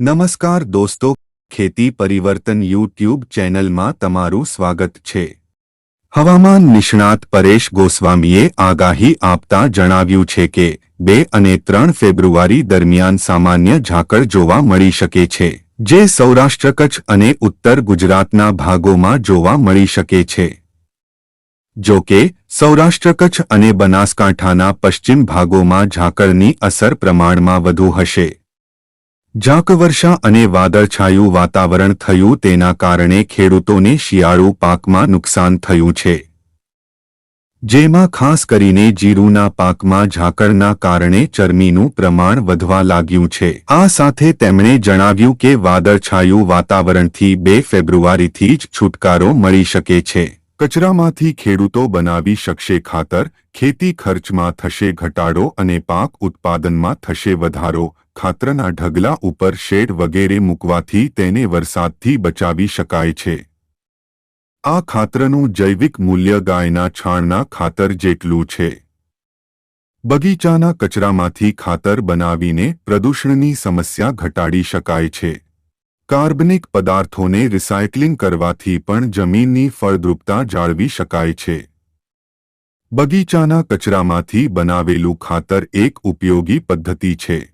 નમસ્કાર દોસ્તો, ખેતી પરિવર્તન યુટ્યુબ ચેનલમાં તમારું સ્વાગત છે. હવામાન નિષ્ણાત પરેશ ગોસ્વામીએ આગાહી આપતા જણાવ્યું છે કે, બે અને ત્રણ ફેબ્રુઆરી દરમિયાન સામાન્ય ઝાકળ જોવા મળી શકે છે, જે સૌરાષ્ટ્ર કચ્છ અને ઉત્તર ગુજરાતના ભાગોમાં જોવા મળી શકે છે. જો કે, સૌરાષ્ટ્ર કચ્છ અને બનાસકાંઠાના પશ્ચિમ ભાગોમાં ઝાકળની અસર પ્રમાણમાં વધુ હશે. ઝાંકવર્ષા અને વાદળછાયું વાતાવરણ થયું તેના કારણે ખેડૂતોને શિયાળુ પાકમાં નુકસાન થયું છે. જેમાં ખાસ કરીને જીરુના પાકમાં ઝાકળના કારણે ચરમીનું પ્રમાણ વધવા લાગ્યું છે. આ સાથે તેમણે જણાવ્યું કે વાદળછાયું વાતાવરણથી બે ફેબ્રુઆરીથી જ છુટકારો મળી શકે છે. કચરામાંથી ખેડૂતો બનાવી શકશે ખાતર, ખેતી ખર્ચમાં થશે ઘટાડો અને પાક ઉત્પાદનમાં થશે વધારો ખાતરના ઢગલા ઉપર શેડ વગેરે મૂકવાથી તેને વરસાદથી બચાવી શકાય છે. આ ખાતરનું જૈવિક મૂલ્ય ગાયના છાણના ખાતર જેટલું છે. બગીચાના કચરામાંથી ખાતર બનાવીને પ્રદૂષણની સમસ્યા ઘટાડી શકાય છે. કાર્બનિક પદાર્થોને રિસાયકલિંગ કરવાથી પણ જમીનની ફળદ્રુપતા જાળવી શકાય છે. બગીચાના કચરામાંથી બનાવેલું ખાતર એક ઉપયોગી પદ્ધતિ છે.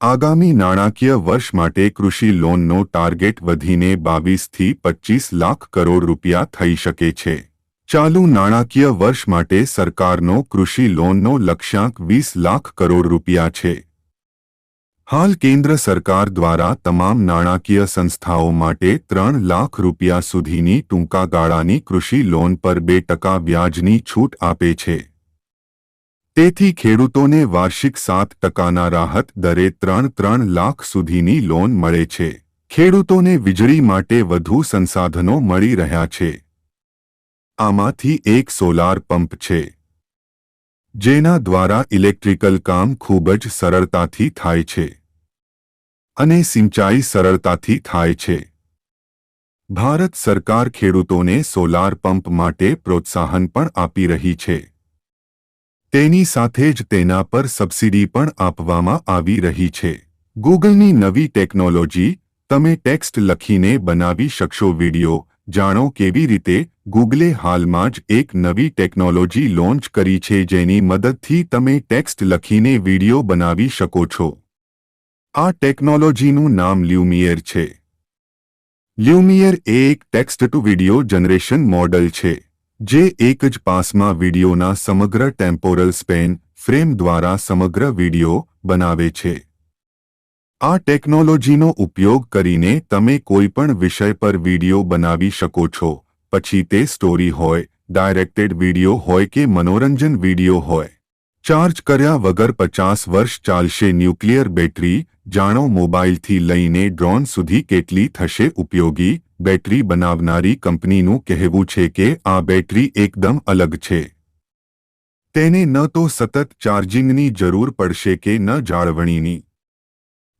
આગામી નાણાકીય વર્ષ માટે કૃષિ લોનનો ટાર્ગેટ વધીને બાવીસથી પચીસ લાખ કરોડ રૂપિયા થઈ શકે છે. ચાલુ નાણાકીય વર્ષ માટે સરકારનો કૃષિ લોનનો લક્ષ્યાંક વીસ લાખ કરોડ રૂપિયા છે. હાલ કેન્દ્ર સરકાર દ્વારા તમામ નાણાકીય સંસ્થાઓ માટે ત્રણ લાખ રૂપિયા સુધીની ટૂંકા ગાળાની કૃષિ લોન પર બે ટકા વ્યાજની છૂટ આપે છે. તેથી ખેડૂતોને વાર્ષિક સાત ટકાના રાહત દરે ત્રણ ત્રણ લાખ સુધીની લોન મળે છે. ખેડૂતોને વીજળી માટે વધુ સંસાધનો મળી રહ્યા છે. આમાંથી એક સોલાર પંપ છે. જેના દ્વારા ઇલેક્ટ્રિકલ કામ ખૂબ જ સરળતાથી થાય છે. અને સિંચાઈ સરળતાથી થાય છે. ભારત સરકાર ખેડૂતોને સોલાર પંપ માટે પ્રોત્સાહન પણ આપી રહી છે. તેની સાથે જ તેના પર સબસિડી પણ આપવામાં આવી રહી છે. ગૂગલની નવી ટેકનોલોજી, તમે ટેક્સ્ટ લખીને બનાવી શકશો વિડિયો, જાણો કેવી રીતે ગૂગલે હાલમાં જ એક નવી ટેકનોલોજી લોન્ચ કરી છે જેની મદદથી તમે ટેક્સ્ટ લખીને વિડિયો બનાવી શકો છો. આ ટેકનોલોજીનું નામ લ્યુમિયર છે. લ્યુમિયર એ એક text to video generation model છે. જે એક જ પાસમાં વિડિયોના સમગ્ર ટેમ્પોરલ સ્પેન ફ્રેમ દ્વારા સમગ્ર વિડિયો બનાવે છે. આ ટેકનોલોજીનો ઉપયોગ કરીને તમે કોઈપણ વિષય પર વિડિયો બનાવી શકો છો. પછી તે સ્ટોરી હોય, ડાયરેક્ટેડ વિડિયો હોય કે મનોરંજન વિડિયો હોય. ચાર્જ કર્યા વગર પચાસ વર્ષ ચાલશે ન્યુક્લિયર બેટરી. જાણો મોબાઈલથી લઈને ડ્રોન સુધી કેટલી થશે ઉપયોગી? બેટરી બનાવનારી કંપનીનું કહેવું છે કે આ બેટરી એકદમ અલગ છે. તેને ન તો સતત ચાર્જિંગની જરૂર પડશે કે ન જાળવણીની.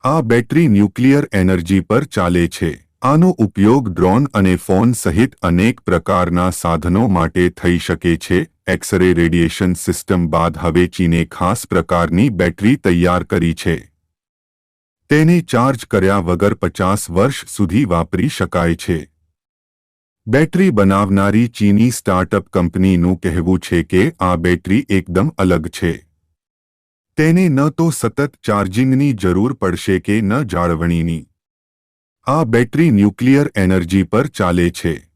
આ બેટરી ન્યુક્લિયર એનર્જી પર ચાલે છે. આનો ઉપયોગ ડ્રોન અને ફોન સહિત અનેક પ્રકારના સાધનો માટે થઈ શકે છે. એક્સરે રેડિયેશન સિસ્ટમ બાદ હવે ચીને ખાસ પ્રકારની બેટરી તૈયાર કરી છે. તેને ચાર્જ કર્યા વગર પચાસ વર્ષ સુધી વાપરી શકાય છે. બેટરી બનાવનારી ચીની સ્ટાર્ટઅપ કંપનીનું કહેવું છે કે આ બેટરી એકદમ અલગ છે. તેને ન તો સતત ચાર્જિંગની જરૂર પડશે કે ન જાળવણીની. આ બેટરી ન્યુક્લિયર એનર્જી પર ચાલે છે.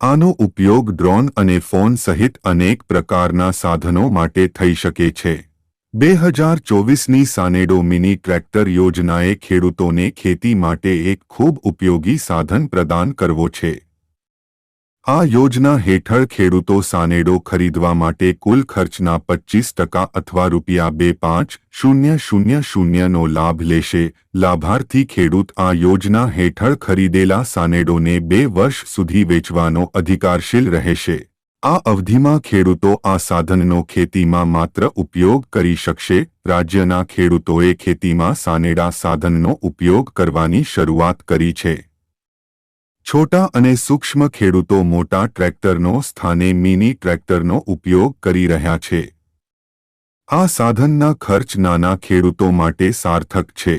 આનો ઉપયોગ ડ્રોન અને ફોન સહિત અનેક પ્રકારના સાધનો માટે થઈ શકે છે. બે હજાર ચોવીસની સાનેડો મિની ટ્રેક્ટર યોજનાએ ખેડૂતોને ખેતી માટે એક ખૂબ ઉપયોગી સાધન પ્રદાન કરવો છે. આ યોજના હેઠળ ખેડૂતો સાનેડો ખરીદવા માટે કુલ ખર્ચના પચીસ ટકા અથવા રૂપિયા બે પાંચ શૂન્ય શૂન્ય શૂન્યનો લાભ લેશે. લાભાર્થી ખેડૂત આ યોજના હેઠળ ખરીદેલા સાનેડોને બે વર્ષ સુધી વેચવાનો અધિકારશીલ રહેશે. આ અવધિમાં ખેડૂતો આ સાધનનો ખેતીમાં માત્ર ઉપયોગ કરી શકશે. રાજ્યના ખેડૂતોએ ખેતીમાં સાનેડા સાધનનો ઉપયોગ કરવાની શરૂઆત કરી છે. છોટા અને સૂક્ષ્મ ખેડૂતો મોટા ટ્રેક્ટરનો સ્થાને મિની ટ્રેક્ટરનો ઉપયોગ કરી રહ્યા છે. આ સાધનના ખર્ચ નાના ખેડૂતો માટે સાર્થક છે.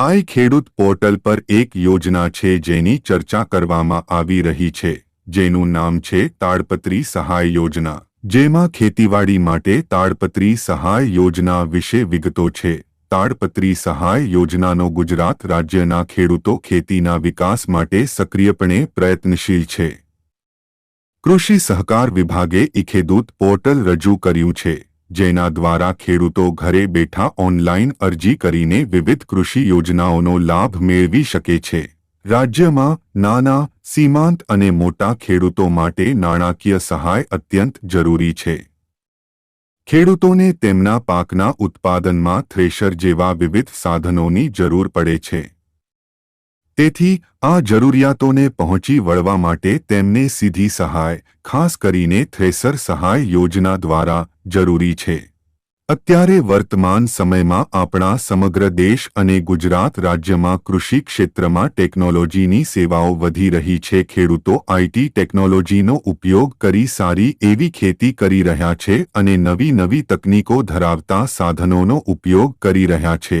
આઈ ખેડૂત પોર્ટલ પર એક યોજના છે જેની ચર્ચા કરવામાં આવી રહી છે. જેનું નામ છે તાડપત્રી સહાય યોજના. જેમાં ખેતીવાડી માટે તાડપત્રી સહાય યોજના વિશે વિગતો છે. તાડપત્રી સહાય યોજનાનો ગુજરાત રાજ્યના ખેડૂતો ખેતીના વિકાસ માટે સક્રિયપણે પ્રયત્નશીલ છે. કૃષિ સહકાર વિભાગે ઇખેદૂત પોર્ટલ રજૂ કર્યું છે. જેના દ્વારા ખેડૂતો ઘરે બેઠા ઓનલાઇન અરજી કરીને વિવિધ કૃષિ યોજનાઓનો લાભ મેળવી શકે છે. રાજ્યમાં નાના, સીમાંત અને મોટા ખેડૂતો માટે નાણાકીય સહાય અત્યંત જરૂરી છે. ખેડૂતોને તેમના પાકના ઉત્પાદનમાં થ્રેશર જેવા વિવિધ સાધનોની જરૂર પડે છે. તેથી, આ જરૂરિયાતોને પહોંચી વળવા માટે તેમને સીધી સહાય, ખાસ કરીને થ્રેસર સહાય યોજના દ્વારા જરૂરી છે. અત્યારે વર્તમાન સમયમાં આપણા સમગ્ર દેશ અને ગુજરાત રાજ્યમાં કૃષિ ક્ષેત્રમાં ટેકનોલોજીની સેવાઓ વધી રહી છે. ખેડૂતો આઈટી ટેકનોલોજીનો ઉપયોગ કરી સારી એવી ખેતી કરી રહ્યા છે અને નવી નવી તકનીકો ધરાવતા સાધનોનો ઉપયોગ કરી રહ્યા છે.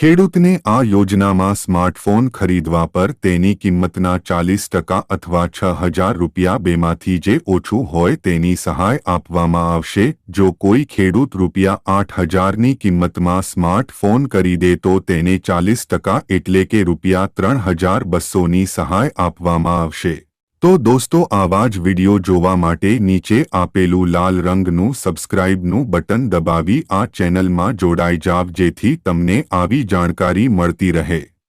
ખેડૂતને આ યોજનામાં સ્માર્ટફોન ખરીદવા પર તેની કિંમતના ચાલીસ ટકા અથવા છ હજાર રૂપિયા બેમાંથી જે ઓછું હોય તેની સહાય આપવામાં આવશે. જો કોઈ ખેડૂત રૂપિયા આઠ હજારની કિંમતમાં સ્માર્ટફોન ખરીદે તો તેને ચાલીસ ટકા એટલે કે રૂપિયા ત્રણ હજાર બસોની સહાય આપવામાં આવશે. તો દોસ્તો, આવા જ વિડિયો જોવા માટે નીચે આપેલું લાલ રંગનું સબસ્ક્રાઇબનું બટન દબાવી આ ચેનલમાં જોડાઈ જાવ જેથી તમને આવી જાણકારી મળતી રહે.